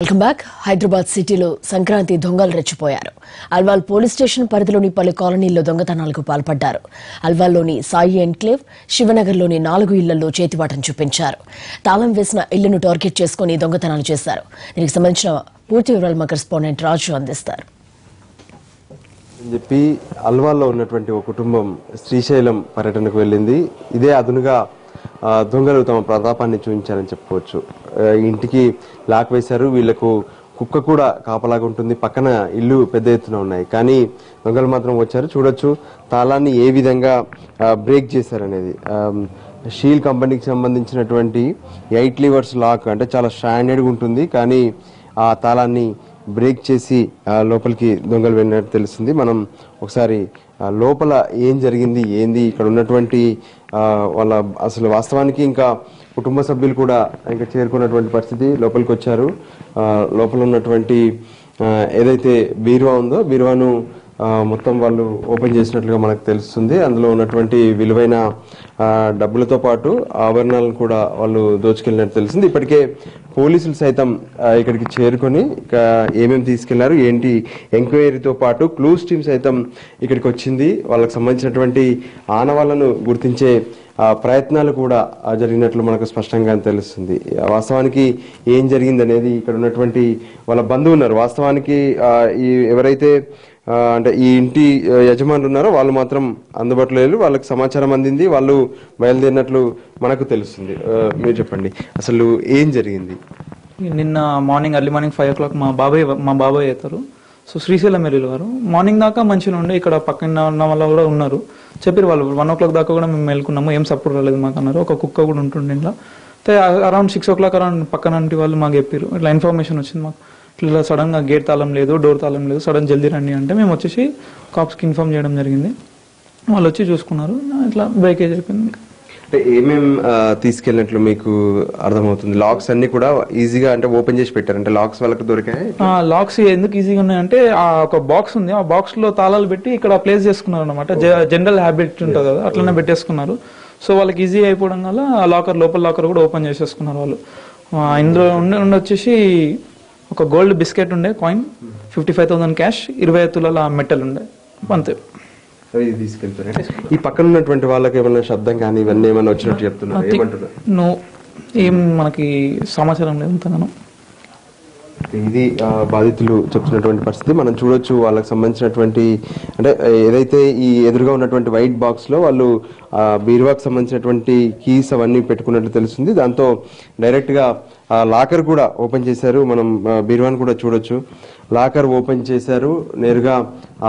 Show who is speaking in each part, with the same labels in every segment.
Speaker 1: Welcome back. Hyderabad సిటీలో సంక్రాంతి దొంగలు రెచ్చిపోయారు. అల్వాల్ పోలీస్ స్టేషన్ పరిధిలోని పలు కాలనీల్లో దొంగతనాలకు పాల్పడ్డారు. అల్వాల్లోని సాయి ఎన్క్లేవ్ శివనగర్లోని నాలుగు ఇళ్ళలో చేతివాటం చూపించారు. తాళం వేసిన ఇళ్ళను టార్గెట్ చేసుకుని దొంగతనాలు చేశారు. దీనికి సంబంధించిన పూర్తి వివరాలు మా కరెస్పాండెంట్ రాజు అందిస్తారు.
Speaker 2: అని చెప్పి అల్వాల్లో ఉన్నటువంటి ఒక కుటుంబం శ్రీశైలం పర్యటనకు వెళ్ళింది. ఇదే అదునుగా దొంగలు తమ ప్రతాపాన్ని చూపించారని చెప్పుకోవచ్చు. ఇంటికి లాక్ వేశారు. వీళ్ళకు కుక్క కూడా కాపలాగా ఉంటుంది. పక్కన ఇల్లు పెద్ద ఎత్తున ఉన్నాయి. కానీ దొంగలు మాత్రం వచ్చారు. చూడొచ్చు తాళాన్ని ఏ విధంగా బ్రేక్ చేశారనేది. ఆ, షీల్ కంపెనీకి సంబంధించినటువంటి ఎయిట్ లివర్స్ లాక్ అంటే చాలా స్టాండర్డ్గా ఉంటుంది. కానీ ఆ తాళాన్ని బ్రేక్ చేసి లోపలికి దొంగలు వెళ్ళినట్టు తెలుస్తుంది. మనం ఒకసారి లోపల ఏం జరిగింది ఏంది ఇక్కడ ఉన్నటువంటి వాళ్ళ అసలు వాస్తవానికి ఇంకా కుటుంబ సభ్యులు కూడా ఇంకా చేరుకున్నటువంటి పరిస్థితి లోపలికి వచ్చారు. లోపల ఉన్నటువంటి ఏదైతే బీరువా ఉందో బీరువాను మొత్తం వాళ్ళు ఓపెన్ చేసినట్లుగా మనకు తెలుస్తుంది. అందులో ఉన్నటువంటి విలువైన డబ్బులతో పాటు ఆభరణాలను కూడా వాళ్ళు దోచుకెళ్ళినట్టు తెలిసింది ఇప్పటికే పోలీసులు సైతం ఇక్కడికి చేరుకొని ఏమేమి తీసుకెళ్ళారు ఏంటి ఎంక్వైరీతో పాటు క్లూస్ టీమ్ సైతం ఇక్కడికి వచ్చింది. వాళ్ళకి సంబంధించినటువంటి ఆనవాళ్ళను గుర్తించే ప్రయత్నాలు కూడా జరిగినట్లు మనకు స్పష్టంగా తెలుస్తుంది. వాస్తవానికి ఏం జరిగింది అనేది ఇక్కడ ఉన్నటువంటి వాళ్ళ బంధువు ఉన్నారు వాస్తవానికి ఈ ఎవరైతే అంటే ఈ ఇంటి యజమానులు ఉన్నారో వాళ్ళు మాత్రం అందుబాటులో లేరు వాళ్ళకి సమాచారం అందింది వాళ్ళు బయలుదేరినట్లు మనకు తెలుస్తుంది. మీరు చెప్పండి అసలు ఏం జరిగింది?
Speaker 3: నిన్న morning early morning five o'clock మా బాబాయ్ మా బాబాయ్ అవుతారు సో శ్రీశైలం వెళ్ళేవారు మార్నింగ్ దాకా మంచిగా ఉండే ఇక్కడ పక్కన ఉన్న వాళ్ళు కూడా ఉన్నారు. చెప్పారు వాళ్ళు వన్ ఓ క్లాక్ దాకా కూడా మేము వెళ్ళుకున్నాము ఏం సపోర్ట్ రాలేదు మాకు అన్నారు. ఒక కుక్క కూడా ఉంటుండే ఇంట్లో. అయితే around six o'clock around పక్కన వాళ్ళు మాకు చెప్పారు. ఇట్లా ఇన్ఫర్మేషన్ వచ్చింది మాకు. ఇట్లా సడన్గా గేట్ తాళం లేదు డోర్ తాళం లేదు సడన్ జల్దీ రండి అంటే మేము వచ్చేసి కాప్స్కి ఇన్ఫార్మ్ చేయడం జరిగింది. వాళ్ళు వచ్చి చూసుకున్నారు. ఇట్లా బ్రేకేజ్ అయిపోయింది
Speaker 2: అంటే ఏమేం ఆ, తీసుకెళ్ళినట్లు మీకు అర్థమవుతుంది? లాక్స్ అన్ని కూడా ఈజీగా అంటే ఓపెన్ చేసి పెట్టారు. అంటే లాక్స్ వాళ్ళకి దొరికాయి
Speaker 3: ఆ లాక్స్ ఎందుకు ఈజీగా ఉన్నాయంటే ఆ ఒక బాక్స్ ఉంది. ఆ బాక్స్లో తాళాలు పెట్టి ఇక్కడ ప్లేస్ చేసుకున్నారు అనమాట జనరల్ హ్యాబిట్ ఉంటుంది కదా అట్లనే పెట్టేసుకున్నారు. సో వాళ్ళకి ఈజీ అయిపోవడం వల్ల లాకర్ లోపల లాకర్ కూడా ఓపెన్ చేసేసుకున్నారు వాళ్ళు. ఇందులో ఉండే ఉండి వచ్చేసి ఒక గోల్డ్ బిస్కెట్ ఉండే coin fifty five thousand cash ఇరవై ఐదు తులాల మెటల్ ఉండే. అంతే.
Speaker 2: అవి తీసుకెళ్తారు? ఈ పక్కన ఉన్నటువంటి వాళ్ళకి ఏమైనా శబ్దం కానీ ఇవన్నీ ఏమైనా వచ్చినట్టు చెప్తున్నారు? ఏమంటున్నారు?
Speaker 3: నో ఏం మనకి సమాచారం లేదు అంతగానో.
Speaker 2: ఇది ఆ, బాధితులు చెప్తున్నటువంటి పరిస్థితి. మనం చూడొచ్చు వాళ్ళకి సంబంధించినటువంటి అంటే ఏదైతే ఈ ఎదురుగా ఉన్నటువంటి వైట్ బాక్స్లో వాళ్ళు బీరువాకు సంబంధించినటువంటి కీస్ అవన్నీ పెట్టుకున్నట్లు తెలుస్తుంది. దాంతో డైరెక్ట్గా లాకర్ కూడా ఓపెన్ చేశారు. మనం బీరువాని కూడా చూడొచ్చు. లాకర్ ఓపెన్ చేశారు. నేరుగా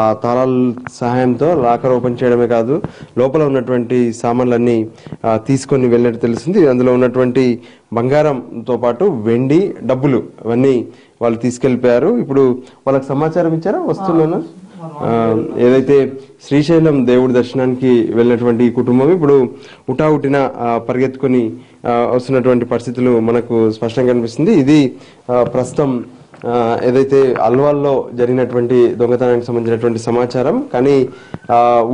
Speaker 2: ఆ తాళాల సహాయంతో లాకర్ ఓపెన్ చేయడమే కాదు లోపల ఉన్నటువంటి సామాన్లన్నీ తీసుకొని వెళ్ళినట్టు తెలిసింది అందులో ఉన్నటువంటి బంగారంతో పాటు వెండి డబ్బులు అవన్నీ వాళ్ళు తీసుకెళ్ళిపోయారు ఇప్పుడు వాళ్ళకి సమాచారం ఇచ్చారా? వస్తువులను? ఏదైతే శ్రీశైలం దేవుడి దర్శనానికి వెళ్ళినటువంటి ఈ కుటుంబం ఇప్పుడు ఉటావుటిన పరిగెత్తుకొని వస్తున్నటువంటి పరిస్థితులు మనకు స్పష్టంగా కనిపిస్తుంది. ఇది ప్రస్తుతం ఏదైతే అల్వాల్లో జరిగినటువంటి దొంగతనానికి సంబంధించినటువంటి సమాచారం కానీ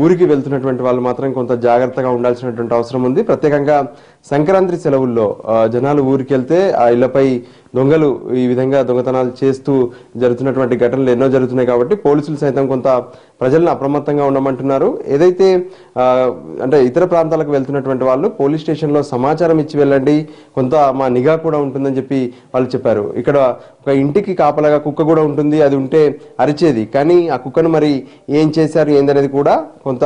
Speaker 2: ఊరికి వెళ్తున్నటువంటి వాళ్ళు మాత్రం కొంత జాగ్రత్తగా ఉండాల్సినటువంటి అవసరం ఉంది. ప్రత్యేకంగా సంక్రాంతి సెలవుల్లో జనాలు ఊరికి వెళ్తే ఆ ఇళ్ళపై దొంగలు ఈ విధంగా దొంగతనాలు చేస్తూ జరుగుతున్నటువంటి ఘటనలు ఎన్నో జరుగుతున్నాయి కాబట్టి పోలీసులు సైతం కొంత ప్రజలను అప్రమత్తంగా ఉండమంటున్నారు. ఏదైతే అంటే ఇతర ప్రాంతాలకు వెళ్తున్నటువంటి వాళ్ళు పోలీస్ స్టేషన్లో సమాచారం ఇచ్చి వెళ్ళండి కొంత మా నిఘా కూడా ఉంటుందని చెప్పి వాళ్ళు చెప్పారు. ఇక్కడ ఒక ఇంటికి కాపలాగా కుక్క కూడా ఉంటుంది అది ఉంటే అరిచేది. కానీ ఆ కుక్కను మరి ఏం చేశారు ఏందనేది కూడా కొంత